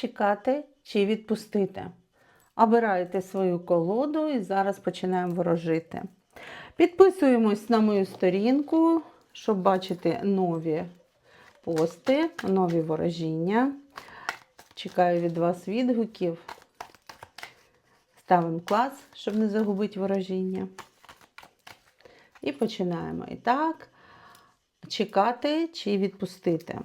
чекати чи відпустити. Обирайте свою колоду і зараз починаємо ворожити. Підписуємось на мою сторінку, щоб бачити нові пости, нові ворожіння. Чекаю від вас відгуків. Ставимо клас, щоб не загубити ворожіння. І починаємо. І так, чекати чи відпустити.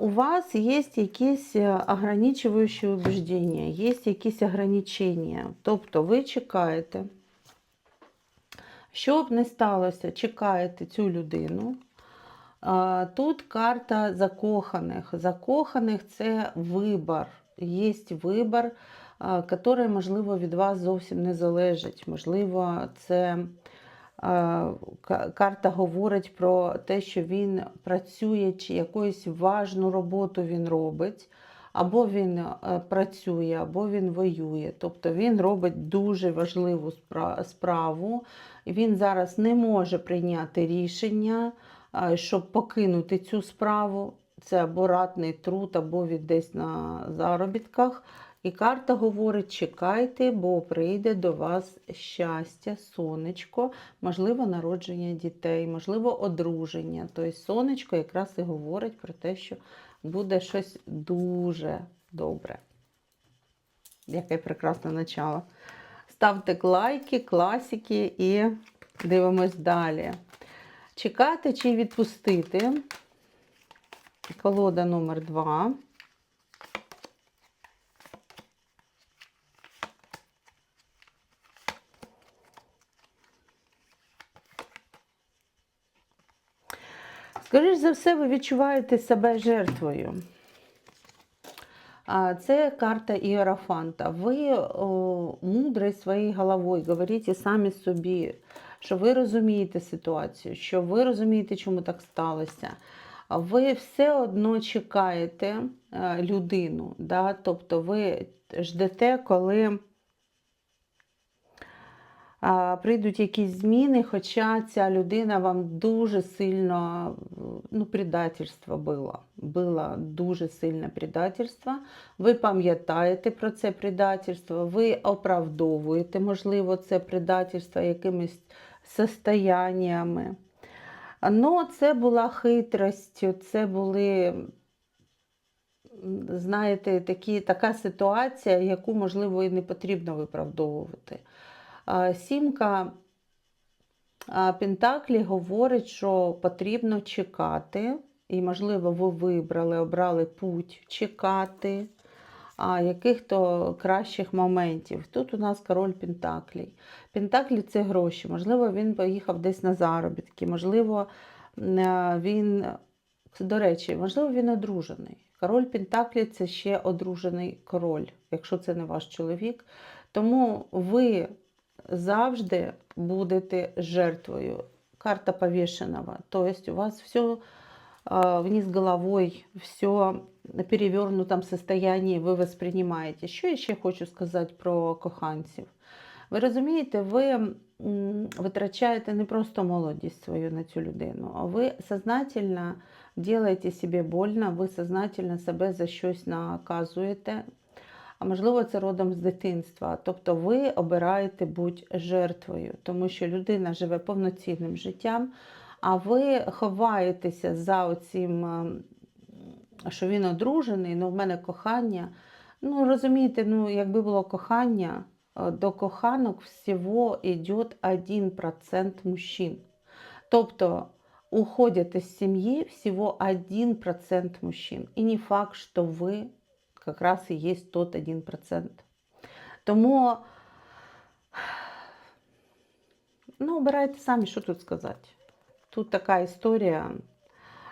У вас є якісь ограничуючі убеждення, є якісь ограничення. Тобто ви чекаєте, що б не сталося, чекаєте цю людину. Тут карта закоханих. Закоханих це вибір. Є вибір, який, можливо, від вас зовсім не залежить. Можливо, це карта говорить про те, що він працює, чи якусь важну роботу він робить. Або він е, працює, або він воює. Тобто він робить дуже важливу справу. Він зараз не може прийняти рішення, щоб покинути цю справу. Це або ратний труд, або він десь на заробітках. І карта говорить: чекайте, бо прийде до вас щастя, сонечко, можливо, народження дітей, можливо, одруження. Тобто сонечко якраз і говорить про те, що буде щось дуже добре. Яке прекрасне начало. Ставте лайки, класики і дивимось далі. Чекати чи відпустити. Колода номер 2. Скоріш за все, ви відчуваєте себе жертвою. Це карта Іерофанта. Ви мудрий своєю головою говорите самі собі, що ви розумієте ситуацію, що ви розумієте, чому так сталося. Ви все одно чекаєте е, людину. Да? Тобто ви ждете, коли прийдуть якісь зміни, хоча ця людина вам дуже сильно ну, предательство було. Було дуже сильне предательство. Ви пам'ятаєте про це предательство, ви оправдовуєте, можливо, це предательство якимись состояннями. Ну, це була хитрость, це були, знаєте, такі, така ситуація, яку, можливо, і не потрібно виправдовувати. Сімка Пентаклі говорить, що потрібно чекати, і, можливо, ви вибрали, обрали путь чекати яких-то кращих моментів. Тут у нас король Пентаклій. Пентаклі це гроші. Можливо, він поїхав десь на заробітки, можливо, він, до речі, можливо, він одружений. Король Пентаклі це ще одружений король, якщо це не ваш чоловік. Тому ви завжди будете жертвою. Карта повешенного. То есть у вас все вниз головой, все на перевернутом состоянии ви воспринимаете. Що я ще хочу сказати про коханців? Ви розумієте, ви витрачаєте не просто молодість свою на цю людину, а ви сознательно делаете себе больно, ви сознательно себе за щось наказуєте, а можливо, це родом з дитинства. Тобто ви обираєте бути жертвою, тому що людина живе повноцінним життям, а ви ховаєтеся за оцим, ем, що він одружений, ну в мене кохання. Ну, розумієте, ну, якби було кохання, е, до коханок всього йде 1% мужчин. Тобто уходят из семьи всего 1% мужчин. І не факт, що ви как раз і є тот 1%. Тому ну, обирайте самі, що тут сказати. Тут така історія,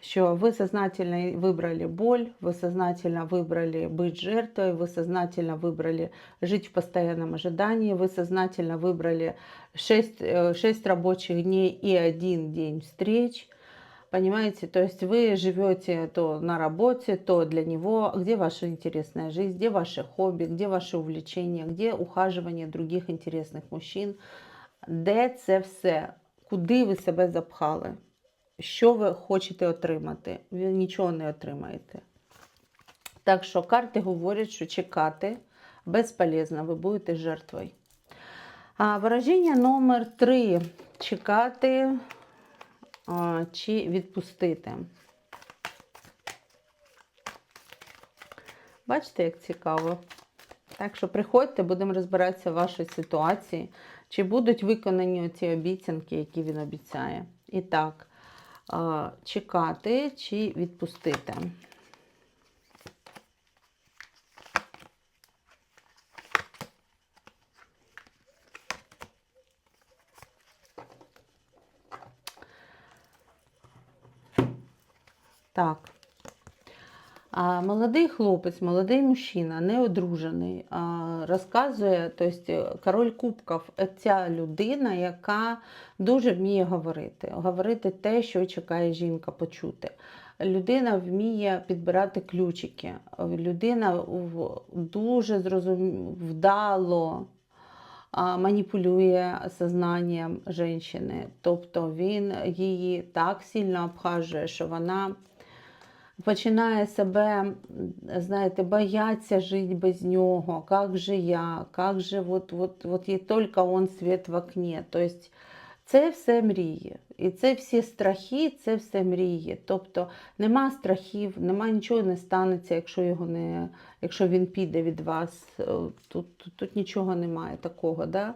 що ви сознательно вибрали боль, ви сознательно вибрали бути жертвою, ви сознательно вибрали жити в постоянном ожидании, ви сознательно вибрали 6, 6 робочих дней і один день встреч. Понимаете, то есть вы живете то на работе, то для него. Где ваша интересная жизнь, где ваши хобби, где ваши увлечения, где ухаживание других интересных мужчин, де це все, куди ви себе запхали, що ви хочете отримати, ви нічого не отримаєте. Так що карти говорять, що чекати безполезно, ви будете жертвою. А вираження номер 3. Чекати чи відпустити. Бачите, як цікаво. Так що приходьте, будемо розбиратися в вашій ситуації, чи будуть виконані ці обіцянки, які він обіцяє. І так, чекати чи відпустити. Так. А молодий хлопець, молодий мужчина, неодружений, розказує, тобто король кубків ця людина, яка дуже вміє говорити. Говорити те, що чекає жінка почути. Людина вміє підбирати ключики. Людина дуже зрозум... вдало маніпулює сознанням жінки. Тобто він її так сильно обхажує, що вона починає себе, знаєте, бояться жити без нього. Як же я? Як же вот, вот, вот є тільки он світ в окні. Тобто це все мрії. І це всі страхи, це все мрії. Тобто нема страхів, нема нічого не станеться, якщо його не, якщо він піде від вас. Е, Тут, тут, тут нічого немає такого. Да?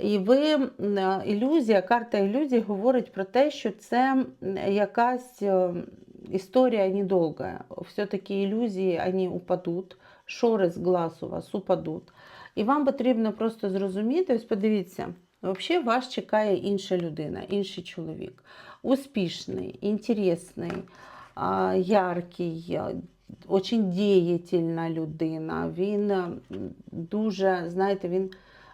І ви ілюзія, карта ілюзії говорить про те, що це якась історія недовга. Все-таки ілюзії вони упадуть, шори з глаз у вас упадуть. І вам потрібно просто зрозуміти, ось подивіться, взагалі вас чекає інша людина, інший чоловік. Успішний, інтересний, яркий, дуже діятельна людина. Він дуже, знаєте, він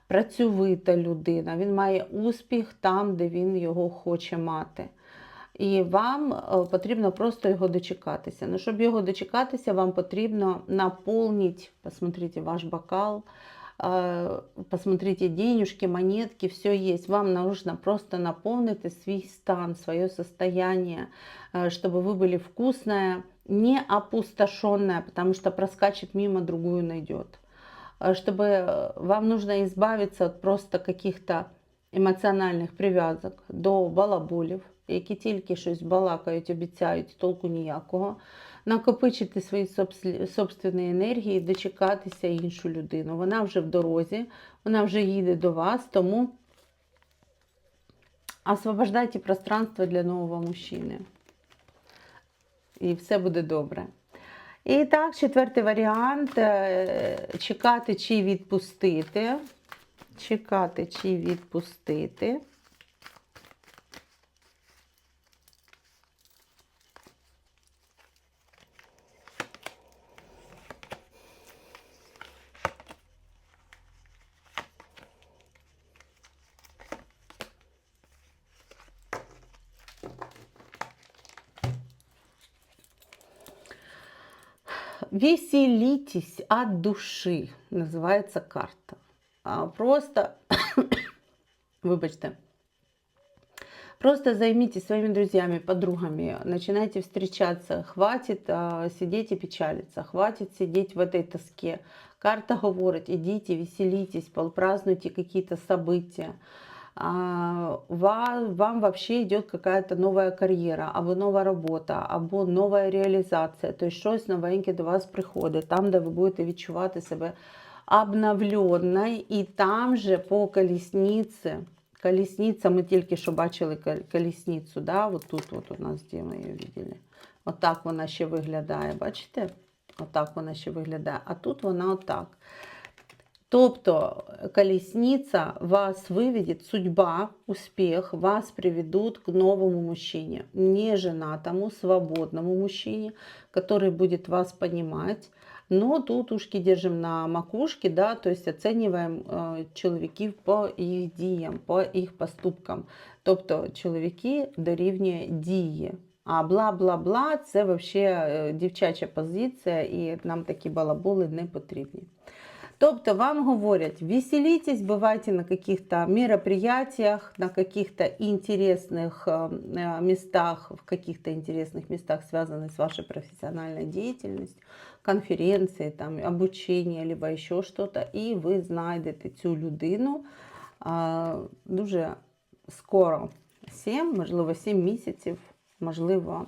працьовита людина, він має успіх там, де він його хоче мати І вам е, потрібно просто його дочекатися. Ну, щоб його дочекатися, вам потрібно наповнити, посмотрите, ваш бокал, е, посмотрите денежки, монетки, все есть. Вам нужно просто наполнить свой стан, свое состояние, э, чтобы вы были вкусная, не опустошенная, потому что проскачет мимо, другую найдет. Э, Чтобы э, вам нужно избавиться от просто каких-то емоціональних прив'язок до балаболів, які тільки щось балакають, обіцяють, толку ніякого, накопичити свої собс- собственні енергії, дочекатися іншу людину. Вона вже в дорозі, вона вже їде до вас, тому освобождайте пространство для нового мужчини. І все буде добре. І так, четвертий варіант е, чекати чи відпустити. Чекати чи відпустити. Веселитесь от души, называется карта. А, Просто, выбачьте, просто займитесь своими друзьями, подругами, начинайте встречаться. Хватит а, сидеть и печалиться, хватит сидеть в этой тоске. Карта говорит, идите, веселитесь, празднуйте какие-то события. А, вам вообще идет какая-то новая кар'єра, або нова робота, або нова реалізація. Тобто щось новеньке до вас приходить, там, де ви будете відчувати себе обновленной, і там же по колесниці, колесниця, ми тільки що бачили кол- колесницю, да? от тут от у нас, де ми її бачили. Отак вона ще виглядає, бачите? Отак вона ще виглядає. А тут вона отак. Тобто колесница вас выведет, судьба, успех вас приведут к новому мужчине, не женатому, свободному мужчине, который будет вас понимать. Но тут ушки держим на макушке, да, то есть оцінюємо е, чоловіків по їх діям, по їх поступкам. Тобто чоловіки дорівнює дії. А бла-бла-бла це взагалі дівчача позиція, і нам такі балаболи не потрібні. Тобто вам говорять, веселитесь, бывайте на каких-то мероприятиях, на каких-то интересных э, э, местах, в каких-то интересных местах, связанных с вашей профессиональной деятельностью, конференции, там, обучение, либо еще что-то, і ви знайдете цю людину а, дуже скоро. 7, можливо, 7 місяців, можливо,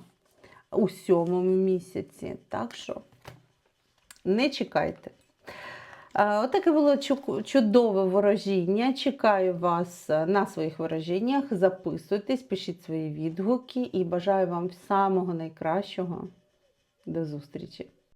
у сьомому місяці. Так що не чекайте. Отаке було чудове ворожіння. Чекаю вас е, на своїх ворожіннях. Записуйтесь, пишіть свої відгуки і бажаю вам самого найкращого. До зустрічі!